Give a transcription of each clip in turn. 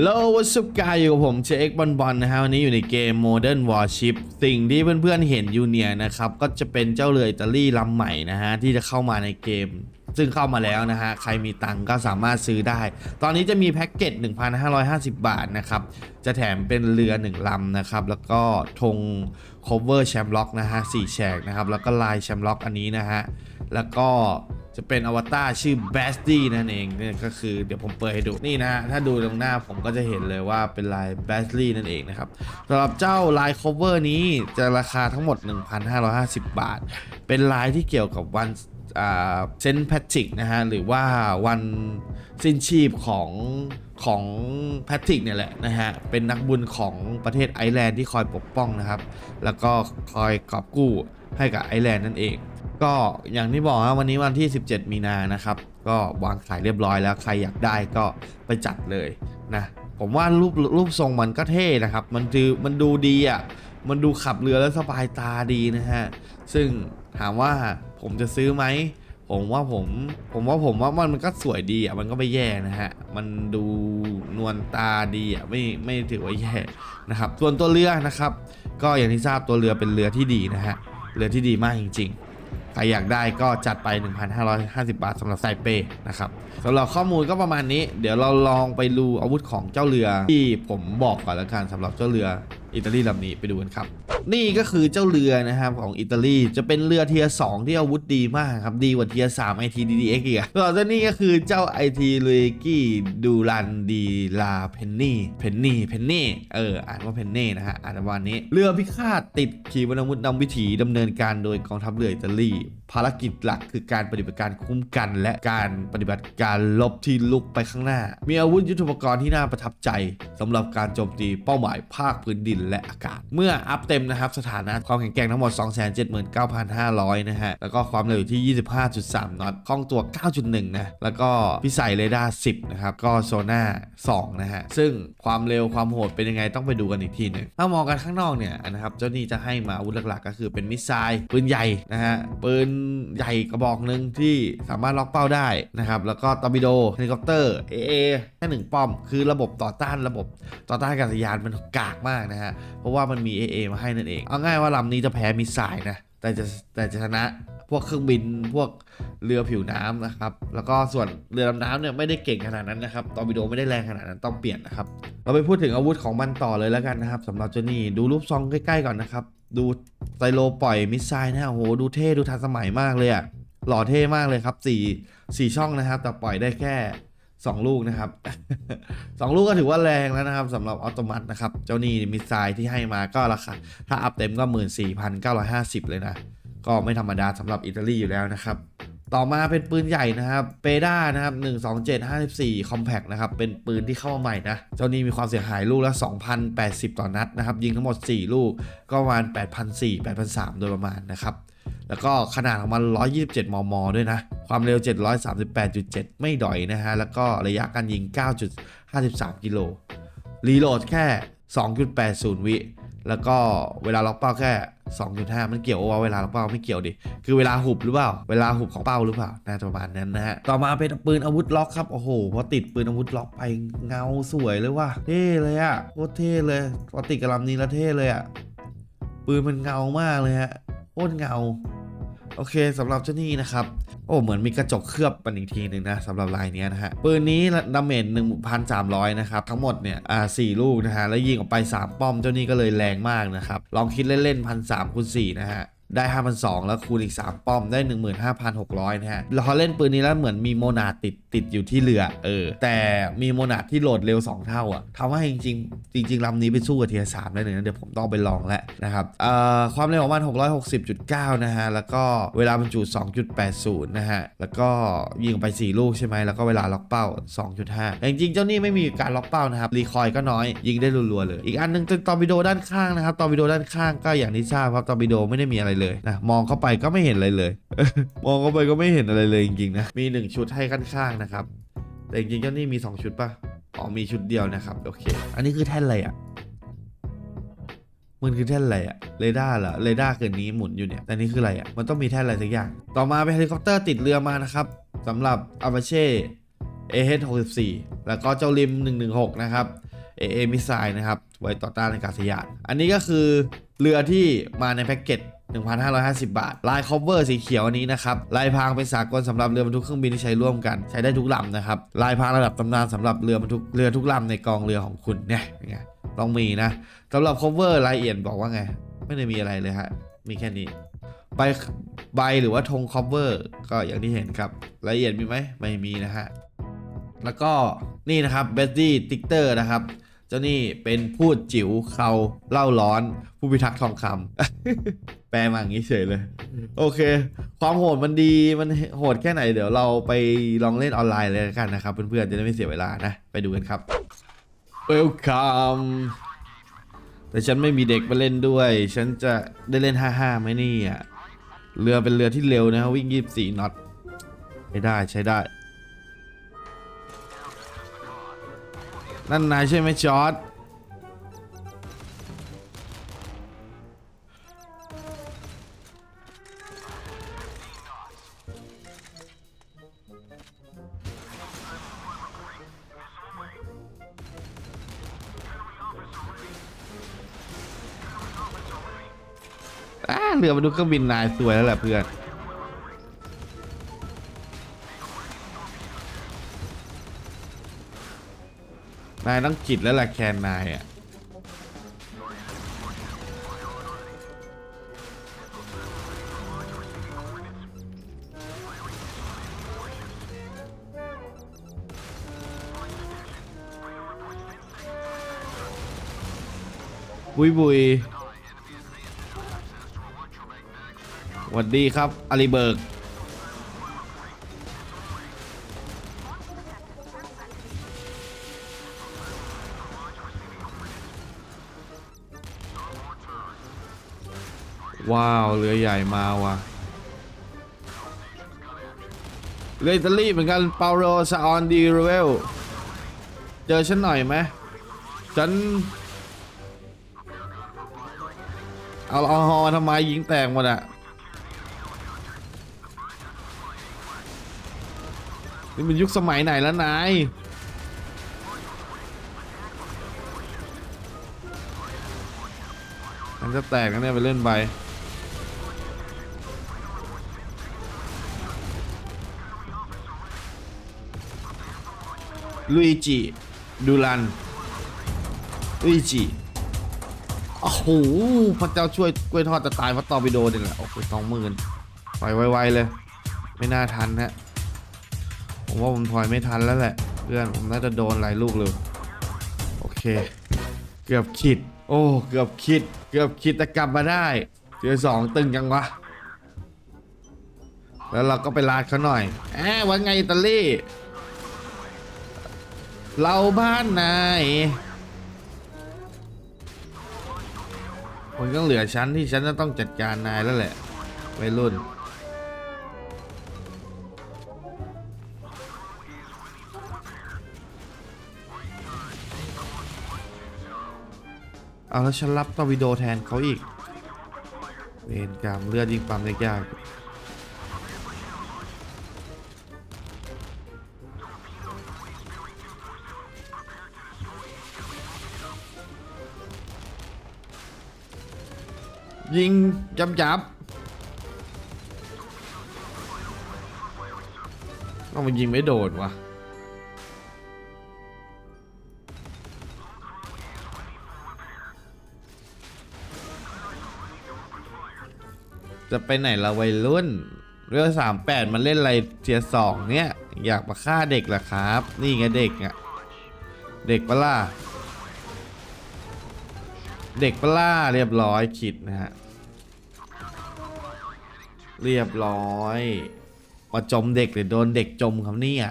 โลวัสุกายอยู่กับผมเจเอ็กบอลบอลนะฮะวันนี้อยู่ในเกม Modern Warship สิ่งที่เพื่อนๆเห็นอยู่เนี่ยนะครับ ก็จะเป็นเจ้าเรืออิตาลีลำใหม่นะฮะ ที่จะเข้ามาในเกม ซึ่งเข้ามาแล้วนะฮะ ใครมีตังก็สามารถซื้อได้ ตอนนี้จะมีแพ็กเกจ 1,550 บาทนะครับ จะแถมเป็นเรือ 1 ลำนะครับ แล้วก็ธง cover แชมป์ล็อกนะฮะ4แฉกนะครับ แล้วก็ลายแชมป์ล็อกอันนี้นะฮะ แล้วก็จะเป็นอวตารชื่อ b a s t y นั่นเองเนี่ยก็คือเดี๋ยวผมเปิดให้ดูนี่นะฮะถ้าดูตรงหน้าผมก็จะเห็นเลยว่าเป็นลาย b a s t y นั่นเองนะครับสำหรับเจ้าลาย cover นี้จะราคาทั้งหมด 1,550 บาท เป็นลายที่เกี่ยวกับวัน เซนต์แพทริกนะฮะหรือว่าวันสิ้นชีพของของแพทริกเนี่ยแหละนะฮะเป็นนักบุญของประเทศไอร์แลนด์ที่คอยปกป้องนะครับ แล้วก็คอยกอบกู้ให้กับไอร์แลนด์นั่นเอง ก็อย่างที่บอกครับวันนี้วันที่ 17 มีนานะครับ ก็วางขายเรียบร้อยแล้วใครอยากได้ก็ไปจัดเลยนะผมว่ารูปรูปทรงมันก็เท่นะครับ มันดูมันดูดีอะมันดูขับเรือแล้วสบายตาดีนะฮะ ซึ่งถามว่า ผมจะซื้อไหมผมว่าผม ผมว่าผมว่ามันมันก็สวยดีอะมันก็ไม่แย่นะฮะ มันดูนวลตาดีอะไม่ไม่ถือว่าแย่นะครับ ส่วนตัวเรือนะครับ ก็อย่างที่ทราบตัวเรือเป็นเรือที่ดีนะฮะเรือที่ดีมากจริง ๆ ใครอยากได้ก็จัดไป 1,550 บาทสำหรับไซเป้นะครับสำหรับข้อมูลก็ประมาณนี้ เดี๋ยวเราลองไปดูอาวุธของเจ้าเรือที่ผมบอกก่อนแล้วกันสำหรับเจ้าเรืออิตาลีลำนี้ไปดูกันครับ นี่ก็คือเจ้าเรือนะครับของอิตาลีจะเป็นเรือเทียร์สที่อาวุธดีมากครับ ดีกว่าเทียสามไอทีดีดีเอ็กอีกอะส่วเจ้านี่ก็คือเจ้าไอทีลุยกี้ดูรันดีลาเพนนี่เพนนี่เพนนี่เอออ่านว่าเพนนี่นะฮะอ่านวันนี้ เรือพิฆาตติดขีปนาวุธนำวิถีดำเนินการโดยกองทัพเรืออิตาลีภารกิจหลักคือการปฏิบัติการคุ้มกัน และการปฏิบัติการลบที่ลุกไปข้างหน้า มีอาวุธยุทโธปกรณ์ที่น่าประทับใจสำหรับการโจมตีเป้าหมายภาคพื้นดินและอากาศ เมื่ออัพเต็มนะครับสถานะความแข็งแกร่งทั้งหมด 279,500 นะฮะ แล้วก็ความเร็วอยู่ที่ 25.3 นอตคล่องตัว 9.1 นะ แล้วก็พิสัยเรดาร์ 10 นะครับ ก็โซน่า 2 นะฮะ ซึ่งความเร็วความโหดเป็นยังไงต้องไปดูกันอีกทีหนึ่งถ้ามองกันข้างนอกเนี่ยนะครับ เจ้านี่จะให้มาอาวุธหลักๆ ก็คือเป็นมิสไซล์ปืนใหญ่นะฮะปืนใหญ่กระบอกหนึ่งที่สามารถล็อกเป้าได้นะครับแล้วก็ตอร์ปิโดเฮลิคอปเตอร์ AA แค่หนึ่งป้อม คือระบบต่อต้านระบบต่อต้านอากาศยานมันกากมากนะฮะเพราะว่ามันมี AA มาให้นั่นเอง เอาง่ายว่าลำนี้จะแพ้มิสไซล์นะ แต่จะแต่จะชนะพวกเครื่องบินพวกเรือผิวน้ำนะครับ แล้วก็ส่วนเรือดำน้ำเนี่ยไม่ได้เก่งขนาดนั้นนะครับ ตอร์ปิโดไม่ได้แรงขนาดนั้นต้องเปลี่ยนนะครับ เราไปพูดถึงอาวุธของมันต่อเลยแล้วกันนะครับสำหรับเจานี่ดูรูปซองใกล้ๆก่อนนะครับ ดูไซโลปล่อยมิสไซล์นะโอ้โหดูเท่ดูทันสมัยมากเลยอะหล่อเท่มากเลยครับสี่สี่ช่องนะครับ แต่ปล่อยได้แค่ 2 ลูกนะครับ 2 ลูกก็ถือว่าแรงแล้วนะครับสำหรับออโตมัตนะครับ เจ้านี่มิสไซล์ที่ให้มาก็ราคาถ้าอัพเต็มก็ 14,950 เลยนะ ก็ไม่ธรรมดาสำหรับอิตาลีอยู่แล้วนะครับ ต่อมาเป็นปืนใหญ่นะครับเปด้านะครับ12754 Compact นะครับ เป็นปืนที่เข้ามาใหม่นะ เจ้านี้มีความเสียหายลูกละ 2,080 ต่อนัดนะครับ ยิงทั้งหมด 4 ลูกก็ประมาณ8,400 8,300โดยประมาณนะครับ แล้วก็ขนาดของมัน 127 มม ด้วยนะ ความเร็ว 738.7 ไม่ดอยนะฮะ แล้วก็ระยะการยิง 9.53 กิโล รีโหลดแค่ 2.80 วิ แล้วก็เวลาล็อกเป้าแค่ 2.5 มันเกี่ยวว่าเวลาล็อกเป้าไม่เกี่ยวดิ คือเวลาหุบหรือเปล่า เวลาหุบของเป้าหรือเปล่า น่าจะประมาณนั้นนะฮะ ต่อมาเป็นปืนอาวุธล็อกครับ โอ้โห พอติดปืนอาวุธล็อกไปเงาสวยเลยว่ะ เท่เลยอะโคตรเท่เลย พอติดกับลำนี้แล้วเท่เลยอะปืนมันเงามากเลยฮะโคตรเงา โอเคสำหรับเจ้านี่นะครับ โอ้เหมือนมีกระจกเคลือบมันอีกทีหนึ่งนะสำหรับลายนี้นะฮะปืนนี้ดาเมจ1,300 นะครับ ทั้งหมดเนี่ยอ่าสี่ลูกนะฮะแล้วยิงออกไป 3 ป้อมเจ้านี่ก็เลยแรงมากนะครับ ลองคิดเล่นๆพันสามคูณสี่นะฮะ ได้ 5,200 แล้วคูณอีก 3 ป้อมได้ 15,600 นะฮะแล้วพอเล่นปืนนี้แล้วเหมือนมีโมนาดติดติดอยู่ที่เรือ เออ แต่มีโมนาดที่โหลดเร็ว 2 เท่าอะทำให้จริงๆจริงลำนี้ไปสู้กับเทียสามได้เลยนะเดี๋ยวผมต้องไปลองแล้วนะครับเอ่อความเร็วของมัน 660.9 นะฮะ แล้วก็เวลาบรรจุ 2.80 นะฮะ แล้วก็ยิงไป 4 ลูกใช่ไหมแล้วก็เวลาล็อกเป้า 2.5แต่จริงเจ้านี่ไม่มีการล็อกเป้านะครับรีคอยก็น้อยยิงได้รัวๆเลย อีกอันหนึงเป็นตอร์ปิโดด้านข้างนะครับตอร์ปิโดด้านข้างก็อย่างที่ทราบครับตอร์ปิโดไม่ได้มีอะไรเลยนะมองเข้าไปก็ไม่เห็นอะไรเลย มองเข้าไปก็ไม่เห็นอะไรเลยจริงๆนะมี 1 ชุดให้ข้างๆนะครับ แต่จริงๆเจ้านี่มี 2 ชุดปะอ๋อมีชุดเดียวนะครับโอเค อันนี้คือแท่นอะไรอะมันคือแท่นอะไรอะเรดาร์เหรอเรดาร์เกินนี้หมุนอยู่เนี่ยแต่นี่คืออะไรอะมันต้องมีแท่นอะไรสักอย่าง ต่อมาเป็นเฮลิคอปเตอร์ติดเรือมานะครับสำหรับอา a าเช่ AH 64แล้วก็เจ้าริม116นะครับ AA มิสไซล์นะครับไว้ต่อต้านอากาศยานอันนี้ก็คือเรือที่มาในแพ็กเกจ 1,550 บาท ลาย cover สีเขียวอันนี้นะครับ ลายพรางเป็นสากลสำหรับเรือบรรทุกเครื่องบินที่ใช้ร่วมกัน ใช้ได้ทุกลำนะครับ ลายพรางระดับตำนานสำหรับเรือบรรทุกเรือทุกลำในกองเรือของคุณเนี่ยไงต้องมีนะสำหรับ cover รายละเอียดบอกว่าไง ไม่ได้มีอะไรเลยฮะ มีแค่นี้ ใบใบหรือว่าธง cover ก็อย่างที่เห็นครับรายละเอียดมีไหมไม่มีนะฮะ แล้วก็นี่นะครับเบสตี้ติ๊กเตอร์นะครับเจ้านี่เป็นพูดจิ๋วเขาเล่าร้อน ผู้พิทักษ์ทองคำ แปลมาอย่างนี้เฉยเลย โอเค ความโหดมันดีมันโหดแค่ไหนเดี๋ยวเราไปลองเล่นออนไลน์เลยละกันนะครับ เพื่อนๆจะได้ไม่เสียเวลานะ ไปดูกันครับ Welcome แต่ฉันไม่มีเด็กมาเล่นด้วย ฉันจะได้เล่น 55ไหมเนี่ยเรือเป็นเรือที่เร็วนะวิ่ง 24น็อตใช้ได้ใช้ได้ นั่นนายใช่ไหมจอร์ด เรือมาดูเครื่องบินนายสวยแล้วแหละเพื่อนนายต้องจิตแล้วแหละแคนนายอะบุยบุย หวัสดีครับอาลีเบิร์กว้าวเรือใหญ่มาว่ะเรืออิตาลีเหมือนกันเปาโรซาออนดีเรเวลเจอฉันหน่อยไหมฉันเอาเอาฮอทำไมยิงแตกหมดอะ นี่มันยุคสมัยไหนแล้วนายมันจะแตกกันเนี่ยไปเล่นไปลุยจิดูรันลุยจิโอ้โหพระเจ้าช่วยกล้วยทอดจะตายเพราะตอร์ปิโดเนี่ยแหละโอ้โหสองหมื่นไปไวๆเลย ไม่น่าทันฮะ ผมว่าผมถอยไม่ทันแล้วแหละ เพื่อนผมน่าจะโดนหลายลูกเลยโอเค เกือบคิด โอ้เกือบคิด เกือบคิดแต่กลับมาได้เจอสองตึงยังวะแล้วเราก็ไปลาดเขาหน่อยแหมวันไงอิตาลีเราบ้านนายคนก็เหลือฉันที่ฉันจะต้องจัดการนายแล้วแหละวัยรุ่น เอาแล้วฉันรับตอร์วิโดแทนเขาอีก เวรกรรมเลือดยิงปั๊มยากๆยิงยับยับต้องมันยิงไม่โดดวะ จะไปไหนละวัยรุ่น เรือสามแปดมันเล่นอะไรเทียสองเนี่ย อยากมาฆ่าเด็กเหรอครับ นี่ไงเด็กอะเด็กปล่ะเด็กปล่ะเรียบร้อยขิดนะฮะ เรียบร้อยมาจมเด็กหรือโดนเด็กจมครับเนี่ย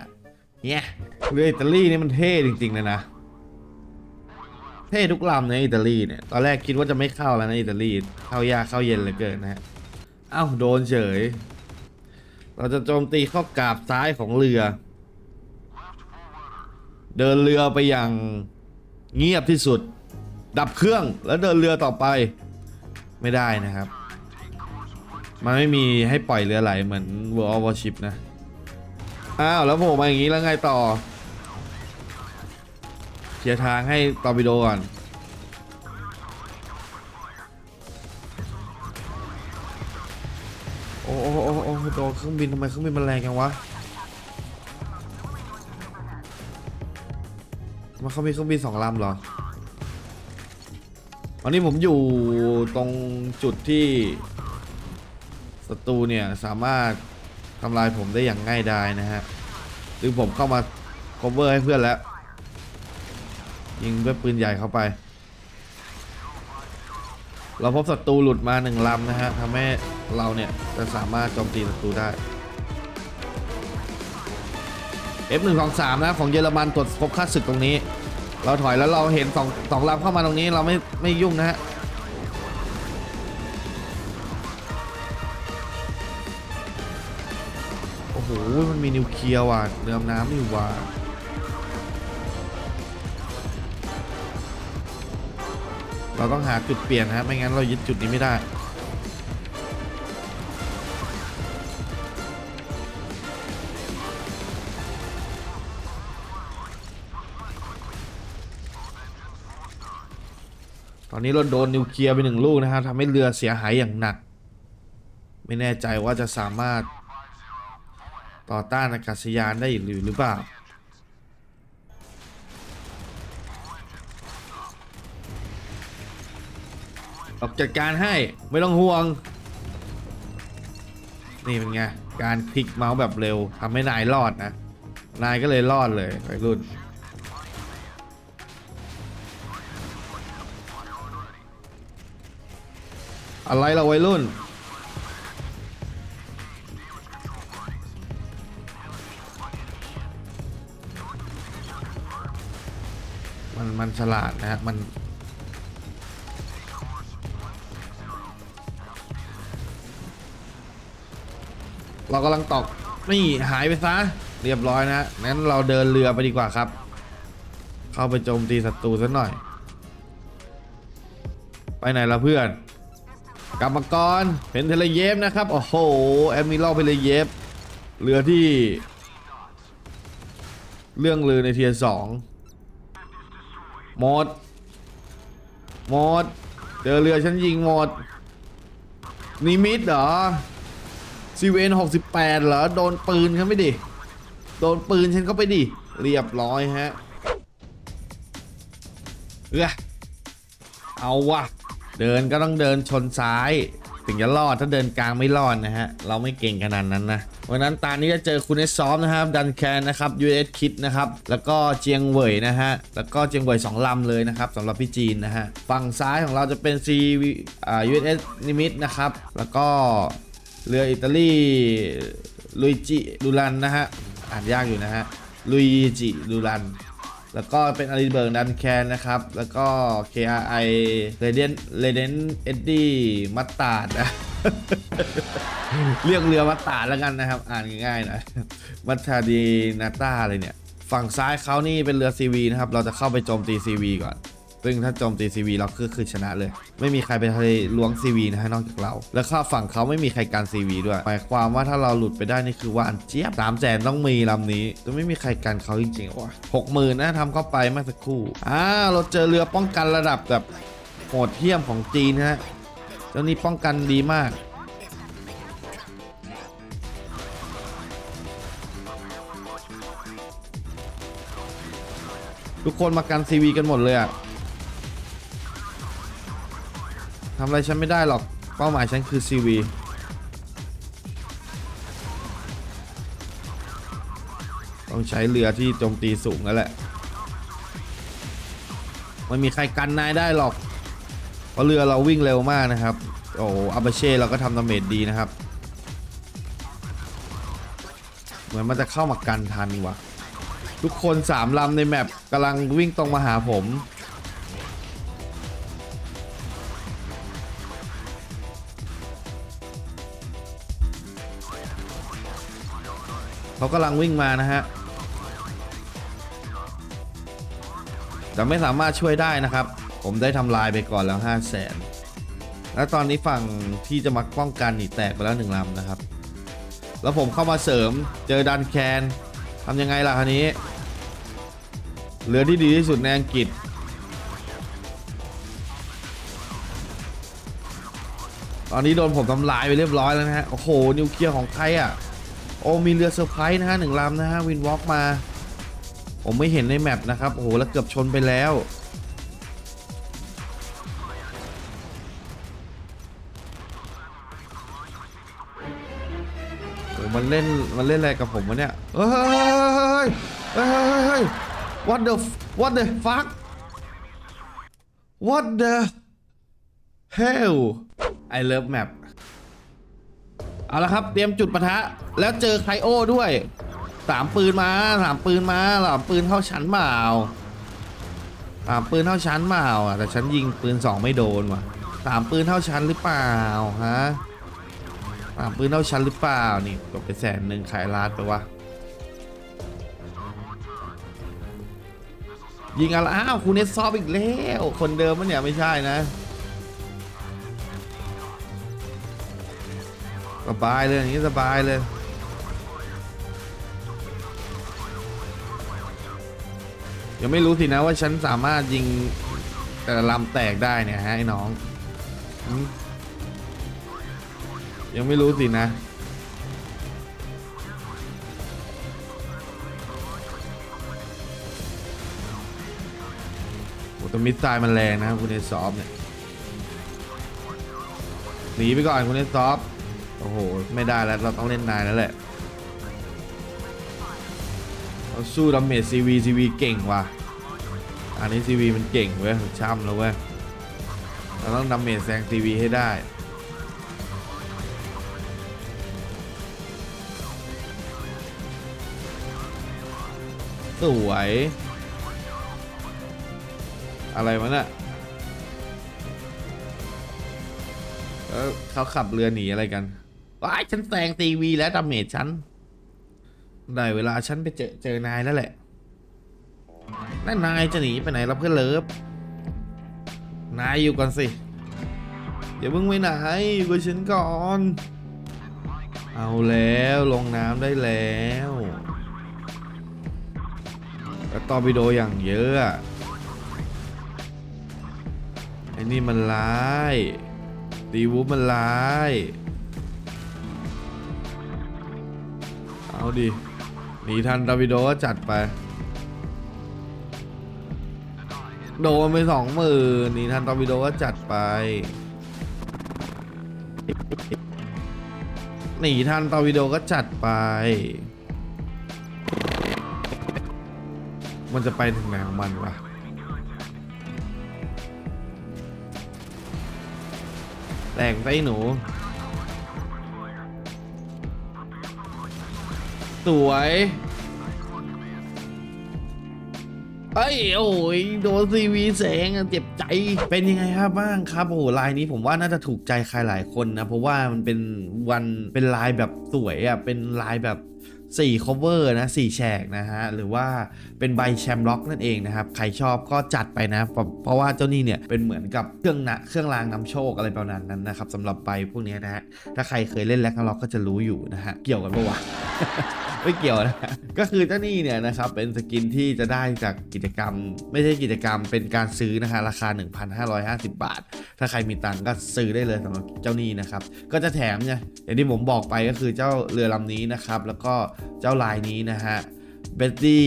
เนี่ยเรืออิตาลีนี่มันเท่จริงๆเลยนะเท่ทุกลำในอิตาลีเนี่ย ตอนแรกคิดว่าจะไม่เข้าแล้วนะอิตาลี เข้ายากเข้าเย็นเหลือเกินนะฮะ อ้าโดนเฉย เราจะโจมตีเข้ากาบซ้ายของเรือ เดินเรือไปอย่างเงียบที่สุด ดับเครื่องแล้วเดินเรือต่อไป ไม่ได้นะครับ มันไม่มีให้ปล่อยเรือไหลเหมือน World of Warship นะ อ้าวแล้วโผล่มาอย่างนี้แล้วไงต่อเคลียร์ทางให้ตอร์ปิโดก่อน โอ้โอ้โอ้โอ้โดนเครื่องบินทำไมเครื่องบินมันแรงจังวะมันเขามีเครื่องบินสองลำเหรอวันนี้ผมอยู่ตรงจุดที่ศัตรูเนี่ยสามารถทำลายผมได้อย่างง่ายดายนะฮะซึ่งผมเข้ามา cover ให้เพื่อนแล้ว ยิงด้วยปืนใหญ่เข้าไป เราพบศัตรูหลุดมาหนึ่งลำนะฮะทำให้เราเนี่ยจะสามารถโจมตีศัตรูได้ F123 นะของเยอรมันตรวจพบค่าศึกตรงนี้ เราถอยแล้วเราเห็นสองสองลำเข้ามาตรงนี้เราไม่ไม่ยุ่งนะฮะโอ้โหมันมีนิวเคลียร์ว่ะเรือดำน้ำนี่ว่ะ เราต้องหาจุดเปลี่ยนฮะไม่งั้นเรายึดจุดนี้ไม่ได้ ตอนนี้เราโดนนิวเคลียร์ไปหนึ่งลูกนะครับทำให้เรือเสียหายอย่างหนัก ไม่แน่ใจว่าจะสามารถต่อต้านอากาศยานได้หรือหรือเปล่า ออกจัดการให้ไม่ต้องห่วง นี่เป็นไง การคลิกเมาส์แบบเร็วทำให้นายรอดนะ นายก็เลยรอดเลยวัยรุ่นอะไรเราวัยรุ่น มันมันฉลาดนะฮะ มัน เรากำลังตอกนี่หายไปซะ เรียบร้อยนะงั้นเราเดินเรือไปดีกว่าครับ เข้าไปโจมตีศัตรูซะหน่อย ไปไหนละเพื่อนกรรมกรเห็นเทเลเยฟนะครับ โอ้โห แอดมิรัลเทเลเยฟเรือที่ เรื่องลือในเทียร์สองหมดหมดเจอเรือฉันยิงหมดนิมิตเหรอ ซีเวนหกสิบแปดเหรอ โดนปืนเขาไม่ดิ โดนปืนฉันเข้าไปดิ เรียบร้อยฮะ เออเอาวะเดินก็ต้องเดินชนซ้าย ถึงจะรอดถ้าเดินกลางไม่รอดนะฮะ เราไม่เก่งขนาดนั้นนะวันนั้นตานี้จะเจอคุณเอซอมนะครับดันแคนนะครับ US คิดนะครับแล้วก็เจียงเหวยนะฮะแล้วก็เจียงเหวยสองลำเลยนะครับสำหรับพี่จีนนะฮะฝั่งซ้ายของเราจะเป็น C อ่า USS นิมิตนะครับแล้วก็ เรืออิตาลีลุยจิดูรันนะฮะ อ่านยากอยู่นะฮะลุยจิดูรัน แล้วก็เป็นอาริเบิร์กดันแคนนะครับ แล้วก็ KRI เรเดนเรเดนเอ็ดดี้มัตตาดนะเรียกเรือมัตตาดแล้วกันนะครับ อ่านง่ายๆนะมัตตาดีนาตาอะไรเนี่ย ฝั่งซ้ายเขานี่เป็นเรือ CV นะครับ เราจะเข้าไปโจมตี CV ก่อน ซึ่งถ้าโจมตี CV เราคือคือชนะเลย ไม่มีใครไปทะเลล้วง CV นะฮะนอกจากเรา แล้วข้าฝั่งเขาไม่มีใครการ CV ด้วย หมายความว่าถ้าเราหลุดไปได้นี่คือว่าอันเจี๊ยบสามแสนต้องมีลำนี้จะไม่มีใครกันเขาจริงๆว่ะหกหมื่นนะทำเข้าไปเมื่อสักครู่อ่าเราเจอเรือป้องกันระดับแบบโหดเหี้ยมของจีนนะฮะเจ้านี้ป้องกันดีมากทุกคนมากัน CV กันหมดเลยอะ ทำอะไรฉันไม่ได้หรอก เป้าหมายฉันคือ CV ต้องใช้เรือที่โจมตีสูงแล้วแหละไม่มีใครกันนายได้หรอก เพราะเรือเราวิ่งเร็วมากนะครับ โอ้อาบาเช่เราก็ทำดาเมจดีนะครับ เหมือนมันจะเข้ามากันทันว่ะทุกคนสามลำในแมปกำลังวิ่งตรงมาหาผม เขากำลังวิ่งมานะฮะแต่ไม่สามารถช่วยได้นะครับ ผมได้ทำลายไปก่อนแล้ว5 0 0แสนแล้วตอนนี้ฝั่งที่จะมาป้องกันนี่แตกไปแล้วหนึ่งลำนะครับ แล้วผมเข้ามาเสริมเจอดันแคนทำยังไงล่ะคันนี้ เรือที่ดีที่สุดในอังกฤษ ตอนนี้โดนผมทำลายไปเรียบร้อยแล้วนะฮะ โอ้โห นิวเคลียร์ของใครอะ มีเรือเซอร์ไพรส์นะฮะหนึ่งลำนะฮะวินวอล์กมา ผมไม่เห็นในแมปนะครับโอ้โหแล้วเกือบชนไปแล้วโอ้มันเล่นมันเล่นอะไรกับผมวะเนี่ยเฮ้ยเฮ้ยเฮ้ย what the what the fuck what the hell I love map เอาละครับ เตรียมจุดปะทะ แล้วเจอไคโอด้วยสามปืนมาสามปืนมาสามปืนเข้าชั้นเปล่าสามปืนเท่าชั้นเปล่าอะแต่ฉันยิงปืนสองไม่โดนว่ะสามปืนเท่าชั้นหรือเปล่าฮะสามปืนเท่าชั้นหรือเปล่านี่กดไปแสนหนึ่งขายลาดไปวะยิงอะไรอ้าวคุณเนสซอฟอีกแล้ว คนเดิมมันเนี่ยไม่ใช่นะ สบายเลยอย่างนี้สบายเลยยังไม่รู้สินะว่าฉันสามารถยิงแต่ลำแตกได้เนี่ยฮะไอ้น้องอยังไม่รู้สินะ โอ้ตมิสไซล์มันแรงนะครับคุณเอซอฟเนี่ย หนีไปก่อนคุณเอซอฟ อ้โห ไม่ได้แล้ว เราต้องเล่นนายแล้วแหละเราสู้ดาเมจซีวีซีวีเก่งว่ะ อันนี้ซีวีมันเก่งเว้ยช่ำแล้วเว้ย เราต้องดาเมจแซงซีวีให้ได้สวย อะไรวะน่ะเขาขับเรือหนีอะไรกัน ว้ายฉันแซงทีวีแล้วดาเมจฉัน ได้เวลาฉันไปเจอเจอนายแล้วแหละนั่นนายจะหนีไปไหนแล้วเพื่อนเลิฟ นายอยู่ก่อนสิ เดี๋ยวเพิ่งไปไหนอยู่กับฉันก่อน เอาแล้วลงน้ำได้แล้วแล้วตอร์ปิโดอย่างเยอะอะไอ้นี่มันร้าย ดีวูฟมันร้าย เอาดิหนีทันดาวิโดก็จัดไป โดนไปสองหมื่นหนีทันดาวิโดก็จัดไป หนีทันตอร์วิโดก็จัดไป มันจะไปถึงไหนของมันวะแต่งไปหนู สวยเอ้ยโอ้ยโดนซีวีแสงอะเจ็บใจเป็นยังไงครับบ้างครับโอ้โหลายนี้ผมว่าน่าจะถูกใจใครหลายคนนะ เพราะว่ามันเป็นวันเป็นลายแบบสวยอะเป็นลายแบบ4 cover นะ4แฉกนะฮะ หรือว่าเป็นใบแชมล็อกนั่นเองนะครับ ใครชอบก็จัดไปนะ เพราะว่าเจ้านี่เนี่ยเป็นเหมือนกับเครื่องนะเครื่องรางนำโชคอะไรประมาณนั้นนะครับสำหรับใบพวกนี้นะฮะ ถ้าใครเคยเล่นแล็กล็อกก็จะรู้อยู่นะฮะ เกี่ยวกันปะวะ ไม่เกี่ยวนะ ก็คือเจ้านี่เนี่ยนะครับเป็นสกินที่จะได้จากกิจกรรม ไม่ใช่กิจกรรมเป็นการซื้อนะคะ ราคา 1,550 บาท ถ้าใครมีตังค์ก็ซื้อได้เลยสำหรับเจ้านี่นะครับ ก็จะแถมเนี่ยอย่างที่ผมบอกไปก็คือเจ้าเรือลำนี้นะครับ แล้วก็เจ้าลายนี้นะฮะเบตตี้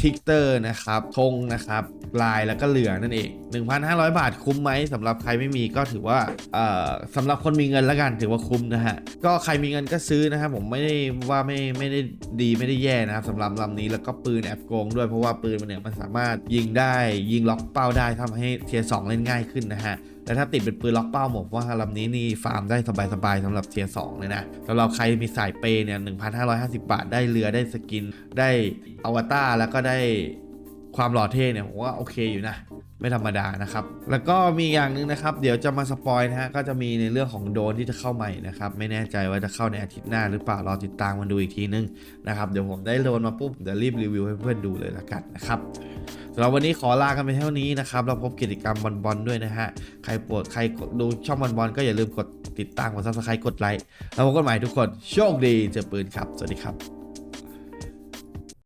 ทิกเตอร์นะครับธงนะครับลายแล้วก็เหลือนั่นเอง 1,500 บาทคุ้มไหมสำหรับใครไม่มีก็ถือว่าสำหรับคนมีเงินแล้วกันถือว่าคุ้มนะฮะก็ใครมีเงินก็ซื้อนะครับผมไม่ได้ว่าไม่ไม่ได้ดีไม่ได้แย่นะครับสำหรับลำนี้แล้วก็ปืนแอบโกงด้วยเพราะว่าปืนมันเนี่ยมันสามารถยิงได้ยิงล็อกเป้าได้ทำให้เทียร์สเล่นง่ายขึ้นนะฮะ แต่ถ้าติดเป็นปืนล็อกเป้าผมว่าลำนี้นี่ฟาร์มได้สบายๆสำหรับเทียร์สเลยนะสำหรับใครมีสายเปย์เนี่ย 1,550 บาทได้เรือได้สกิน ได้อวตารแล้วก็ได้ความหล่อเท่เนี่ยผมว่าโอเคอยู่นะไม่ธรรมดานะครับ แล้วก็มีอย่างหนึ่งนะครับ เดี๋ยวจะมาสปอยนะฮะ ก็จะมีในเรื่องของโดนที่จะเข้าใหม่นะครับ ไม่แน่ใจว่าจะเข้าในอาทิตย์หน้าหรือเปล่ารอติดตามมันดูอีกทีนึงนะครับ เดี๋ยวผมได้โดนมาปุ๊บเดี๋ยวรีบรีวิวให้เพื่อนดูเลยละกันนะครับ สำหรับวันนี้ขอลากันไปเท่านี้นะครับ เราพบกิจกรรมบอลบอลด้วยนะฮะ ใครปวดใครดูช่องบอลบอลก็อย่าลืมกดติดตามกดซับสไครต์กดไลค์ แล้วพบกันใหม่ทุกคน โชคดีเจอปืนครับ สวัสดีครับ